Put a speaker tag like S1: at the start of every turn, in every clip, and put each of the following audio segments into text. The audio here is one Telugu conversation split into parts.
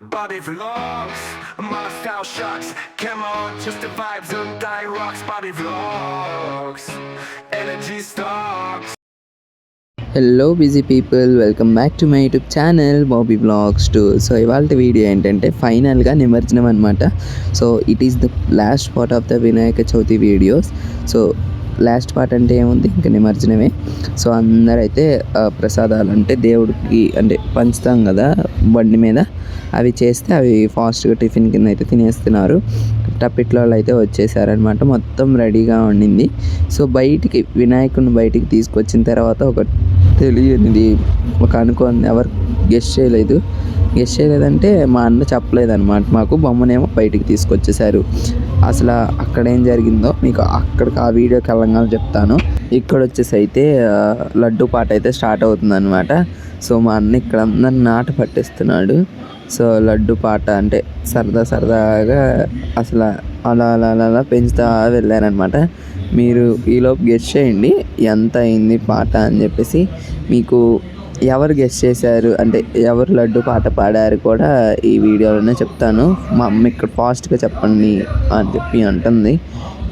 S1: Body Vlogs, my style shocks. Come on, just the vibes of die rocks. Body Vlogs, energy stocks.
S2: Hello busy people welcome back to my YouTube channel Bobby blogs to so ఇవాళ వీడియో ఏంటంటే ఫైనల్గా నిమజ్జనం అనమాట so it is the last part of the Vinayaka Chavithi videos so last part అంటే ఏముంది? ఇంకా నిమజ్జనమే. సో అందరైతే ప్రసాదాలు అంటే దేవుడికి అంటే పంచుతాం కదా బండి మీద. అవి చేస్తే అవి ఫాస్ట్గా టిఫిన్ కింద అయితే తినేస్తున్నారు. టపిట్లో అయితే వచ్చేసారనమాట మొత్తం రెడీగా ఉండింది. సో బయటికి వినాయకుడిని బయటికి తీసుకొచ్చిన తర్వాత ఒక తెలియనిది ఒక అనుకోని ఎవరు గెస్ట్ చేయలేదు. గెస్ట్ చేయలేదంటే మా అన్న చెప్పలేదు అనమాట మాకు బొమ్మనేమో బయటికి తీసుకొచ్చేసారు. అసలు అక్కడ ఏం జరిగిందో మీకు అక్కడికి ఆ వీడియోకి వెళ్ళంగా చెప్తాను. ఇక్కడ వచ్చేసి అయితే లడ్డు పాట అయితే స్టార్ట్ అవుతుంది అనమాట సో మా అన్న ఇక్కడ అందరిని నాట పట్టిస్తున్నాడు. సో లడ్డు పాట అంటే సరదా సరదాగా అసలు అలా అలా అలా అలా పెంచుతా వెళ్ళారనమాట మీరు ఈలోపు గెస్ట్ చేయండి. ఎంత అయింది పాట అని చెప్పేసి మీకు ఎవరు గెస్ట్ చేశారు? అంటే ఎవరు లడ్డు పాట పాడారు కూడా ఈ వీడియోలోనే చెప్తాను. మా అమ్మ ఇక్కడ ఫాస్ట్గా చెప్పండి అని చెప్పి అంటుంది.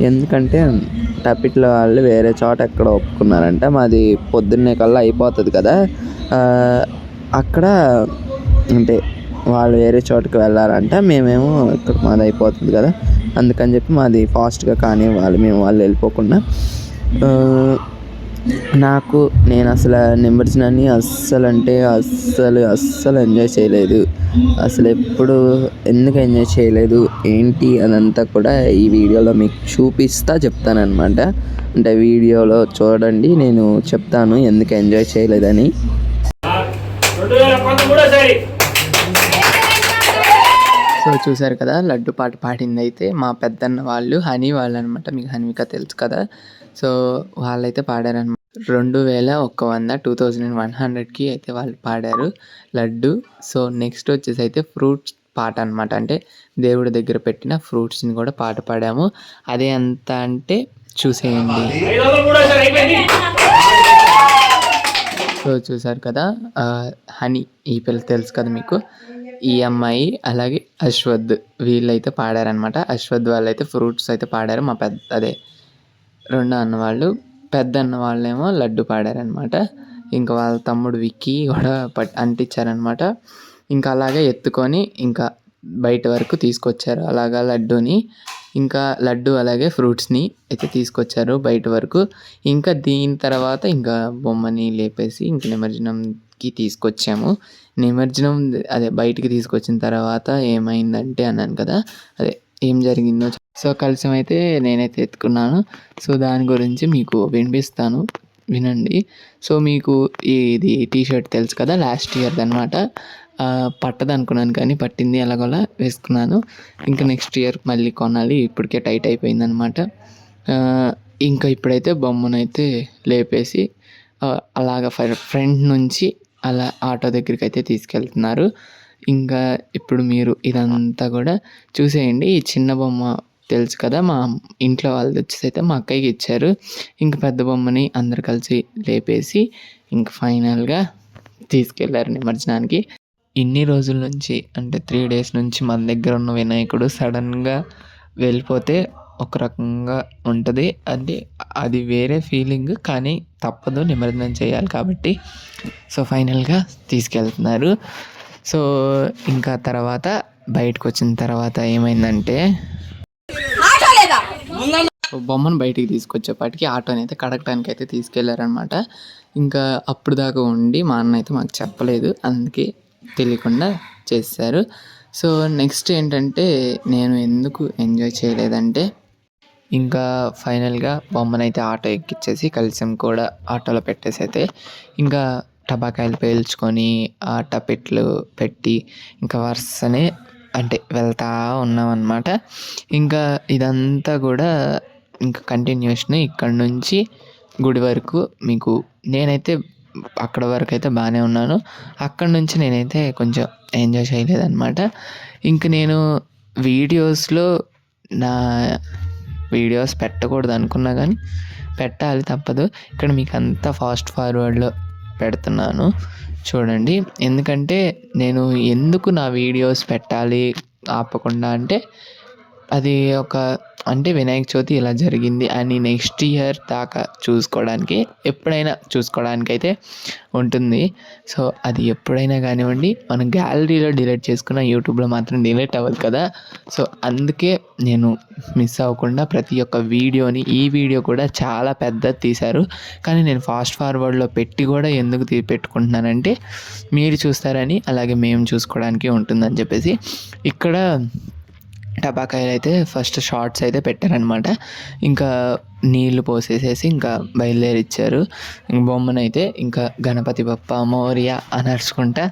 S2: ఎందుకంటే టపిట్ల వాళ్ళు వేరే చోట ఎక్కడ ఒప్పుకున్నారంట. మాది పొద్దున్నే కల్లా అయిపోతుంది కదా. అక్కడ అంటే వాళ్ళు వేరే చోటుకి వెళ్ళారంట. మేమేమో ఇక్కడ మాది అయిపోతుంది కదా. అందుకని చెప్పి మాది ఫాస్ట్గా కానీ వాళ్ళు మేము వాళ్ళు వెళ్ళిపోకుండా. నాకు నేను అసలు నిమజ్జనాన్ని అస్సలు అంటే అస్సలు అస్సలు ఎంజాయ్ చేయలేదు. అసలు ఎప్పుడు ఎందుకు ఎంజాయ్ చేయలేదు? ఏంటి అదంతా కూడా ఈ వీడియోలో మీకు చూపిస్తా చెప్తానమాట అంటే వీడియోలో చూడండి నేను చెప్తాను ఎందుకు ఎంజాయ్ చేయలేదని. సో చూసారు కదా లడ్డు పాట పాడింది అయితే మా పెద్దన్న వాళ్ళు హనీ వాళ్ళు అనమాట మీకు హనీక తెలుసు కదా. సో వాళ్ళైతే పాడారనమాట రెండు వేల ఒక్క వంద టూ థౌజండ్ అండ్ వన్ హండ్రెడ్కి అయితే వాళ్ళు పాడారు లడ్డు. సో నెక్స్ట్ వచ్చేసి అయితే ఫ్రూట్స్ పాట అనమాట అంటే దేవుడి దగ్గర పెట్టిన ఫ్రూట్స్ని కూడా పాట పాడాము. అదే ఎంత అంటే చూసేయండి. సో చూసారు కదా హనీ ఈ పిల్ల తెలుసు కదా మీకు? ఈ అమ్మాయి అలాగే అశ్వద్ వీళ్ళైతే పాడారనమాట అశ్వద్ వాళ్ళు అయితే ఫ్రూట్స్ అయితే పాడారు. మా పెద్ద అదే రెండు అన్నవాళ్ళు పెద్దన్న పెద్ద అన్న వాళ్ళేమో లడ్డు పాడారనమాట ఇంకా వాళ్ళ తమ్ముడు విక్కీ కూడా పట్ అంటించారనమాట ఇంకా అలాగే ఎత్తుకొని ఇంకా బయట వరకు తీసుకొచ్చారు. అలాగా లడ్డూని. ఇంకా లడ్డు అలాగే ఫ్రూట్స్ని అయితే తీసుకొచ్చారు బయట వరకు. ఇంకా దీని తర్వాత ఇంకా బొమ్మని లేపేసి ఇంక నిమజ్జనంకి తీసుకొచ్చాము. నిమజ్జనం అదే బయటికి తీసుకొచ్చిన తర్వాత ఏమైందంటే అన్నాను కదా అదే ఏం జరిగిందో. సో కలిసి అయితే నేనైతే ఎత్తుకున్నాను. సో దాని గురించి మీకు వినిపిస్తాను. వినండి. సో మీకు ఇది టీ షర్ట్ తెలుసు కదా లాస్ట్ ఇయర్ది అనమాట పట్టదు అనుకున్నాను కానీ పట్టింది అలాగోలా వేసుకున్నాను. ఇంకా నెక్స్ట్ ఇయర్ మళ్ళీ కొనాలి. ఇప్పటికే టైట్ అయిపోయింది అనమాట ఇంకా ఇప్పుడైతే బొమ్మనైతే లేపేసి అలాగ ఫ్రంట్ నుంచి అలా ఆటో దగ్గరికి అయితే తీసుకెళ్తున్నారు. ఇంకా ఇప్పుడు మీరు ఇదంతా కూడా చూసేయండి. ఈ చిన్న బొమ్మ తెలుసు కదా మా ఇంట్లో వాళ్ళు వచ్చేసి అయితే మా అక్కయ్యకి ఇచ్చారు. ఇంక పెద్ద బొమ్మని అందరు కలిసి లేపేసి ఇంక ఫైనల్గా తీసుకెళ్ళారు నిమజ్జనానికి. ఇన్ని రోజుల నుంచి అంటే త్రీ డేస్ నుంచి మన దగ్గర ఉన్న వినాయకుడు సడన్గా వెళ్ళిపోతే ఒక రకంగా ఉంటుంది. అంటే అది వేరే ఫీలింగ్ కానీ తప్పదు నిమజ్జనం చేయాలి కాబట్టి. సో ఫైనల్గా తీసుకెళ్తున్నారు. సో ఇంకా తర్వాత బయటకు వచ్చిన తర్వాత ఏమైందంటే బొమ్మను బయటికి తీసుకొచ్చేపాటికి ఆటోని అయితే కడగటానికి అయితే తీసుకెళ్ళారనమాట ఇంకా అప్పుడు దాకా ఉండి మా అన్న అయితే మాకు చెప్పలేదు. అందుకే తెలియకుండా చేశారు. సో నెక్స్ట్ ఏంటంటే నేను ఎందుకు ఎంజాయ్ చేయలేదంటే ఇంకా ఫైనల్గా బొమ్మనైతే ఆటో ఎక్కిచ్చేసి కలిసం కూడా ఆటోలో పెట్టేసి అయితే ఇంకా టబాకాయలు పేల్చుకొని ఆ టపెట్లు పెట్టి ఇంకా వరుసనే అంటే వెళ్తా ఉన్నామన్నమాట. ఇంకా ఇదంతా కూడా ఇంకా కంటిన్యూషన్ ఇక్కడ నుంచి గుడి వరకు మీకు నేనైతే అక్కడ వరకు అయితే బాగానే ఉన్నాను. అక్కడ నుంచి నేనైతే కొంచెం ఎంజాయ్ చేయలేదన్నమాట. ఇంక నేను వీడియోస్లో నా వీడియోస్ పెట్టకూడదు అనుకున్నా కానీ పెట్టాలి తప్పదు. ఇక్కడ మీకు అంతా ఫాస్ట్ ఫార్వర్డ్లో పెడుతున్నాను. చూడండి. ఎందుకంటే నేను ఎందుకు నా వీడియోస్ పెట్టాలి ఆపకుండా అంటే అది ఒక అంటే వినాయక చవితి ఇలా జరిగింది అని నెక్స్ట్ ఇయర్ దాకా చూసుకోవడానికి ఎప్పుడైనా చూసుకోవడానికి అయితే ఉంటుంది. సో అది ఎప్పుడైనా కానివ్వండి మనం గ్యాలరీలో డిలీట్ చేసుకున్న యూట్యూబ్లో మాత్రం డిలీట్ అవ్వదు కదా. సో అందుకే నేను మిస్ అవ్వకుండా ప్రతి ఒక్క వీడియోని ఈ వీడియో కూడా చాలా పెద్దది తీశారు. కానీ నేను ఫాస్ట్ ఫార్వర్డ్లో పెట్టి కూడా ఎందుకు తీ పెట్టుకుంటున్నానంటే మీరు చూస్తారని అలాగే మేము చూసుకోవడానికి ఉంటుందని చెప్పేసి. ఇక్కడ టపాకాయలు అయితే ఫస్ట్ షార్ట్స్ అయితే పెట్టారనమాట ఇంకా నీళ్ళు పోసేసేసి ఇంకా బయలుదేరిచ్చారు. ఇంక బొమ్మనైతే ఇంకా గణపతి బప్ప మౌర్య అని అరుచుకుంటా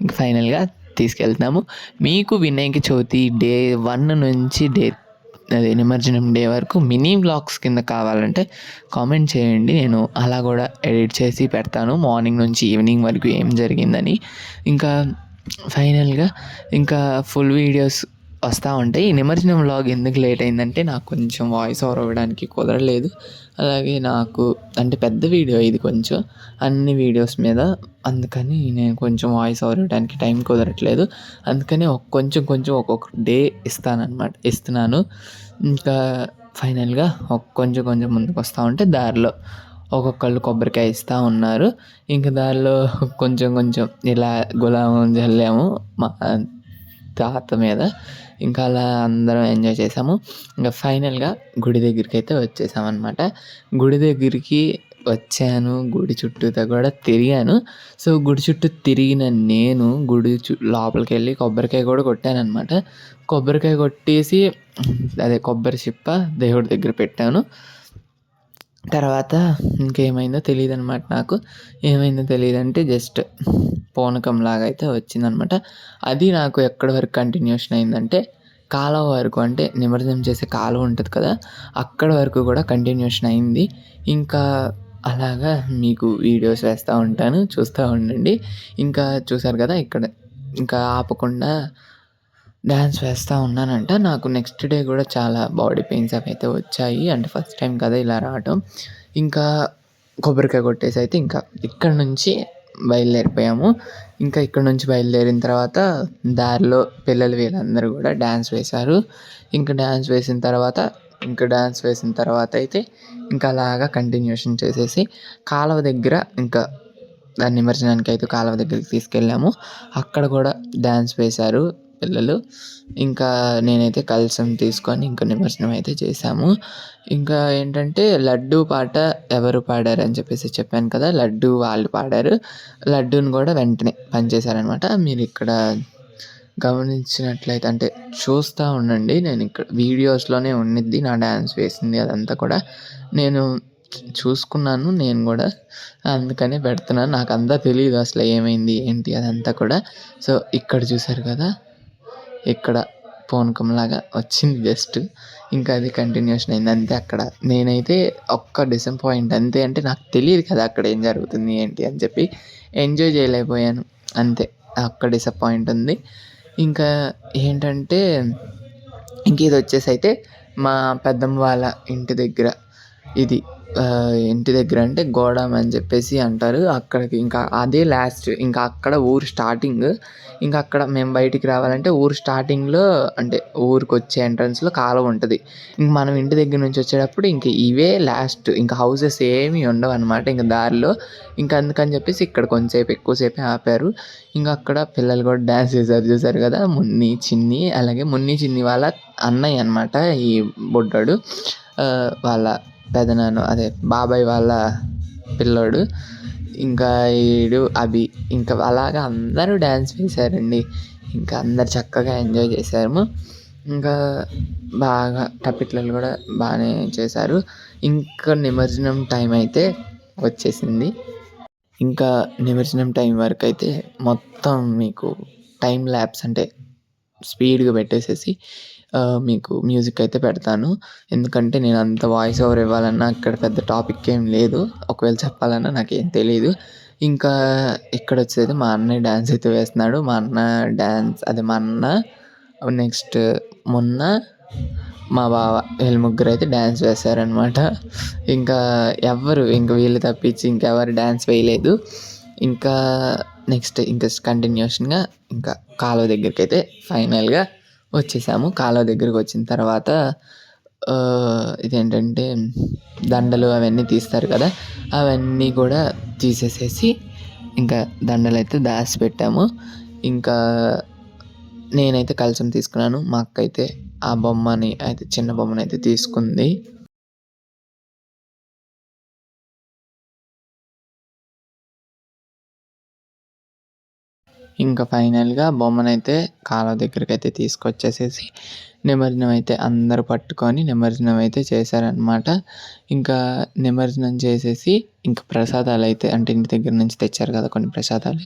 S2: ఇంక ఫైనల్గా తీసుకెళ్తున్నాము. మీకు వినాయక చవితి డే వన్ నుంచి డే అదే నిమజ్జనం డే వరకు మినీ బ్లాగ్స్ కింద కావాలంటే కామెంట్ చేయండి. నేను అలా కూడా ఎడిట్ చేసి పెడతాను. మార్నింగ్ నుంచి ఈవినింగ్ వరకు ఏం జరిగిందని. ఇంకా ఫైనల్గా ఇంకా ఫుల్ వీడియోస్ వస్తూ ఉంటాయి ఈ నిమజ్జనం వ్లాగ్ ఎందుకు లేట్ అయిందంటే నాకు కొంచెం వాయిస్ ఓవర్ అవ్వడానికి కుదరలేదు. అలాగే నాకు అంటే పెద్ద వీడియో ఇది కొంచెం అన్ని వీడియోస్ మీద అందుకని నేను కొంచెం వాయిస్ ఓవర్ ఇవ్వడానికి టైం కుదరట్లేదు. అందుకని కొంచెం కొంచెం ఒక్కొక్క డే ఇస్తానన్నమాట ఇస్తున్నాను. ఇంకా ఫైనల్గా ఒక కొంచెం కొంచెం ముందుకు వస్తూ ఉంటే దారిలో ఒక్కొక్కళ్ళు కొబ్బరికాయ ఇస్తూ ఉన్నారు. ఇంకా దారిలో కొంచెం కొంచెం ఇలా గులాబం చల్లాము మా తాత మీద ఇంకా అలా అందరం ఎంజాయ్ చేసాము. ఇంకా ఫైనల్గా గుడి దగ్గరికి అయితే వచ్చేసాం అనమాట గుడి దగ్గరికి వచ్చాను. గుడి చుట్టూతో కూడా తిరిగాను. సో గుడి చుట్టూ తిరిగిన నేను గుడి చు లోపలికి వెళ్ళి కొబ్బరికాయ కూడా కొట్టాను అనమాట కొబ్బరికాయ కొట్టేసి అదే కొబ్బరి చిప్ప దేవుడి దగ్గర పెట్టాను. తర్వాత ఇంకేమైందో తెలియదు అనమాట నాకు. ఏమైందో తెలియదు అంటే జస్ట్ పోనకం లాగా అయితే వచ్చిందనమాట అది నాకు ఎక్కడి వరకు కంటిన్యూషన్ అయిందంటే కాలువ వరకు అంటే నిమజ్జనం చేసే కాలువ ఉంటుంది కదా అక్కడ వరకు కూడా కంటిన్యూషన్ అయింది. ఇంకా అలాగా మీకు వీడియోస్ వేస్తూ ఉంటాను చూస్తూ ఉండండి. ఇంకా చూసారు కదా ఇక్కడ ఇంకా ఆపకుండా డ్యాన్స్ వేస్తూ ఉన్నానంట. నాకు నెక్స్ట్ డే కూడా చాలా బాడీ పెయిన్స్ అవి అయితే వచ్చాయి. అంటే ఫస్ట్ టైం కదా ఇలా రావటం. ఇంకా కొబ్బరికాయ కొట్టేసి అయితే ఇంకా ఇక్కడ నుంచి బయలుదేరిపోయాము. ఇంకా ఇక్కడ నుంచి బయలుదేరిన తర్వాత దారిలో పిల్లలు వీళ్ళందరూ కూడా డ్యాన్స్ వేశారు. ఇంకా డ్యాన్స్ వేసిన తర్వాత ఇంకా డ్యాన్స్ వేసిన తర్వాత అయితే ఇంకా అలాగా కంటిన్యూషన్ చేసేసి కాలువ దగ్గర ఇంకా దాన్ని నిమజ్జనానికి అయితే కాలువ దగ్గరికి తీసుకెళ్ళాము. అక్కడ కూడా డ్యాన్స్ వేశారు. పిల్లలు. ఇంకా నేనైతే కలశం తీసుకొని ఇంకా నిమజ్జనం అయితే చేశాము. ఇంకా ఏంటంటే లడ్డు పాట ఎవరు పాడారు అని చెప్పేసి చెప్పాను కదా లడ్డు వాళ్ళు పాడారు. లడ్డూని కూడా వెంటనే పనిచేశారనమాట మీరు ఇక్కడ గమనించినట్లయితే అంటే చూస్తూ ఉండండి నేను ఇక్కడ వీడియోస్లోనే ఉండిద్ది నా డ్యాన్స్ వేసింది అదంతా కూడా. నేను చూసుకున్నాను నేను కూడా అందుకనే పెడుతున్నాను. నాకు అంతా తెలియదు అసలు ఏమైంది ఏంటి అదంతా కూడా. సో ఇక్కడ చూసారు కదా ఇక్కడ పూనకంలాగా వచ్చింది జస్ట్. ఇంకా అది కంటిన్యూషన్ అయింది. అంతే అక్కడ. నేనైతే ఒక్క డిసప్పాయింట్ అంతే అంటే నాకు తెలియదు కదా అక్కడ ఏం జరుగుతుంది ఏంటి అని చెప్పి ఎంజాయ్ చేయలేకపోయాను. అంతే. ఒక్క డిసప్పాయింట్ ఉంది. ఇంకా ఏంటంటే ఇంక ఇది వచ్చేసి అయితే మా పెద్దమ్మ వాళ్ళ ఇంటి దగ్గర ఇది ఇంటి దగ్గర అంటే గోడమ్ అని చెప్పేసి అంటారు. అక్కడికి ఇంకా అదే లాస్ట్ ఇంకా అక్కడ ఊరు స్టార్టింగ్ ఇంకా అక్కడ మేము బయటికి రావాలంటే ఊరు స్టార్టింగ్లో అంటే ఊరికి వచ్చే ఎంట్రన్స్లో కాలువ ఉంటుంది. ఇంక మనం ఇంటి దగ్గర నుంచి వచ్చేటప్పుడు ఇంక ఇవే లాస్ట్ ఇంకా హౌసెస్ ఏమీ ఉండవు అనమాట ఇంకా దారిలో. ఇంకా అందుకని చెప్పేసి ఇక్కడ కొంచెంసేపు ఎక్కువసేపు ఆపారు. ఇంకా అక్కడ పిల్లలు కూడా డ్యాన్స్ చేశారు చూసారు కదా? మున్ని చిన్ని అలాగే మున్ని చిన్ని వాళ్ళ అన్నయ్య అనమాట ఈ బుడ్డాడు. వాళ్ళ పెదనాన్న అదే బాబాయ్ వాళ్ళ పిల్లోడు ఇంకా ఈడు అభి ఇంకా అలాగా అందరూ డ్యాన్స్ వేశారండి. ఇంకా అందరు చక్కగా ఎంజాయ్ చేశాము ఇంకా బాగా టపిట్లలు కూడా బాగానే చేశారు. ఇంకా నిమజ్జనం టైం అయితే వచ్చేసింది. ఇంకా నిమజ్జనం టైం వరకు అయితే మొత్తం మీకు టైం ల్యాబ్స్ అంటే స్పీడ్గా పెట్టేసేసి మీకు మ్యూజిక్ అయితే పెడతాను. ఎందుకంటే నేను అంత వాయిస్ ఓవర్ ఇవ్వాలన్నా అక్కడ పెద్ద టాపిక్ ఏం లేదు. ఒకవేళ చెప్పాలన్నా నాకేం తెలియదు ఇంకా ఇక్కడ వచ్చేది మా అన్నయ్య డ్యాన్స్ అయితే వేస్తున్నాడు. మా అన్న డ్యాన్స్ అదే మా అన్న నెక్స్ట్ మొన్న మా బావ వీళ్ళ ముగ్గురు అయితే డ్యాన్స్ వేశారనమాట ఇంకా ఎవ్వరు ఇంక వీళ్ళు తప్పించి ఇంకెవరు డ్యాన్స్ వేయలేదు. ఇంకా నెక్స్ట్ ఇంకా కంటిన్యూషన్గా ఇంకా కాలువ దగ్గరికి అయితే ఫైనల్గా వచ్చేసాము. కాలువ దగ్గరికి వచ్చిన తర్వాత ఇదేంటంటే దండలు అవన్నీ తీస్తారు కదా అవన్నీ కూడా తీసేసేసి ఇంకా దండలు అయితే దాచి పెట్టాము ఇంకా నేనైతే కలసం తీసుకున్నాను. మా అక్క అయితే ఆ బొమ్మని అయితే చిన్న బొమ్మని అయితే తీసుకుంది. ఇంకా ఫైనల్గా బొమ్మనైతే కాలువ దగ్గరికి అయితే తీసుకొచ్చేసేసి నిమజ్జనం అయితే అందరూ పట్టుకొని నిమజ్జనం అయితే చేశారనమాట ఇంకా నిమజ్జనం చేసేసి ఇంకా ప్రసాదాలు అయితే అంటే ఇంటి దగ్గర నుంచి తెచ్చారు కదా కొన్ని ప్రసాదాలు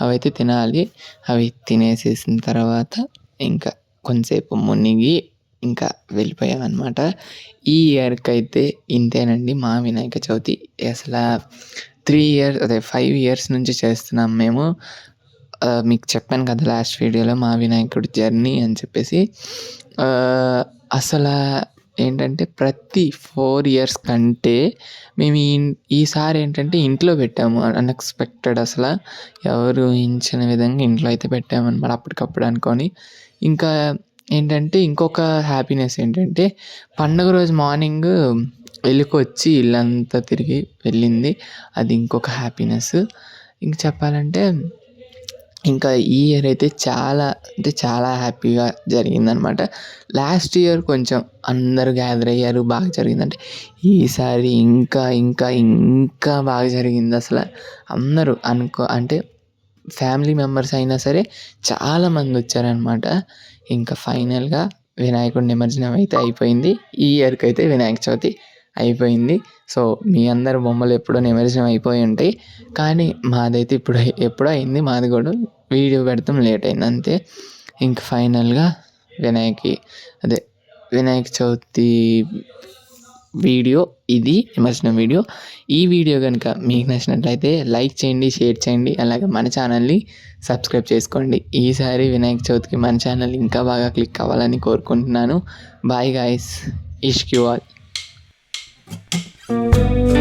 S2: అవి అయితే తినాలి. అవి తినేసేసిన తర్వాత ఇంకా కొంతసేపు మునిగి ఇంకా వెళ్ళిపోయామన్నమాట. ఈ ఇయర్కి అయితే ఇంతేనండి మా వినాయక చవితి. అసలు త్రీ ఇయర్స్ అదే ఫైవ్ ఇయర్స్ నుంచి చేస్తున్నాం మేము. Uh, మీకు చెప్పాను కదా లాస్ట్ వీడియోలో మా వినాయకుడి జర్నీ అని చెప్పేసి. Uh, అసలు ఏంటంటే ప్రతి ఫోర్ ఇయర్స్ కంటే మేము ఈ ఈసారి ఏంటంటే ఇంట్లో పెట్టాము. అన్ఎక్స్పెక్టెడ్ అసలు ఎవరు ఊహించిన విధంగా ఇంట్లో అయితే పెట్టామన్నమాట అప్పటికప్పుడు అనుకొని. ఇంకా ఏంటంటే ఇంకొక హ్యాపీనెస్ ఏంటంటే పండుగ రోజు మార్నింగ్ వెళ్ళికొచ్చి ఇల్లంతా తిరిగి వెళ్ళింది. అది ఇంకొక హ్యాపీనెస్ ఇంక చెప్పాలంటే ఇంకా ఈ ఇయర్ అయితే చాలా అంటే చాలా హ్యాపీగా జరిగిందనమాట లాస్ట్ ఇయర్ కొంచెం అందరూ గ్యాదర్ అయ్యారు బాగా జరిగిందంటే ఈసారి ఇంకా ఇంకా ఇంకా బాగా జరిగింది అసలు. అందరూ అనుకో అంటే ఫ్యామిలీ మెంబర్స్ అయినా సరే చాలామంది వచ్చారనమాట ఇంకా ఫైనల్గా వినాయకుడి నిమజ్జనం అయితే అయిపోయింది. ఈ ఇయర్కి అయితే వినాయక చవితి అయిపోయింది. సో మీ అందరి బొమ్మలు ఎప్పుడో నిమజ్జనం అయిపోయి ఉంటాయి. కానీ మాదైతే ఇప్పుడు ఎప్పుడో అయింది. మాది కూడా వీడియో పెడతాం లేట్ అయింది అంతే. ఇంక ఫైనల్గా వినాయకి అదే వినాయక చవితి వీడియో ఇది నిమజ్జనం వీడియో. ఈ వీడియో కనుక మీకు నచ్చినట్లయితే లైక్ చేయండి షేర్ చేయండి. అలాగే మన ఛానల్ని సబ్స్క్రైబ్ చేసుకోండి. ఈసారి వినాయక చవితికి మన ఛానల్ ఇంకా బాగా క్లిక్ అవ్వాలని కోరుకుంటున్నాను. బాయ్ గాయస్ ఇష్క్ యూ ఆల్. Thank you.